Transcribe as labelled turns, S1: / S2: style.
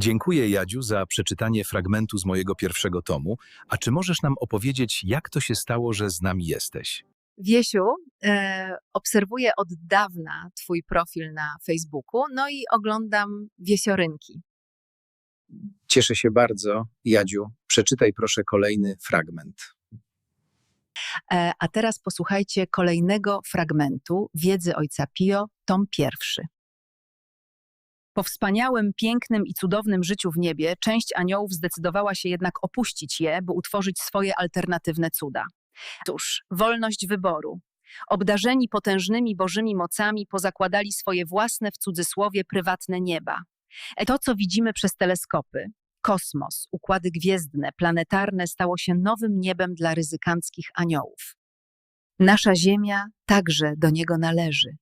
S1: Dziękuję, Jadziu, za przeczytanie fragmentu z mojego pierwszego tomu. A czy możesz nam opowiedzieć, jak to się stało, że z nami jesteś?
S2: Wiesiu, e, obserwuję od dawna Twój profil na Facebooku, no i oglądam wiesiorynki.
S3: Cieszę się bardzo. Jadziu, przeczytaj proszę kolejny fragment.
S2: E, a teraz posłuchajcie kolejnego fragmentu Wiedzy Ojca Pio, tom pierwszy. Po wspaniałym, pięknym i cudownym życiu w niebie, część aniołów zdecydowała się jednak opuścić je, by utworzyć swoje alternatywne cuda. Cóż, wolność wyboru. Obdarzeni potężnymi bożymi mocami pozakładali swoje własne w cudzysłowie prywatne nieba. E to, co widzimy przez teleskopy, kosmos, układy gwiezdne, planetarne stało się nowym niebem dla ryzykanckich aniołów. Nasza Ziemia także do niego należy.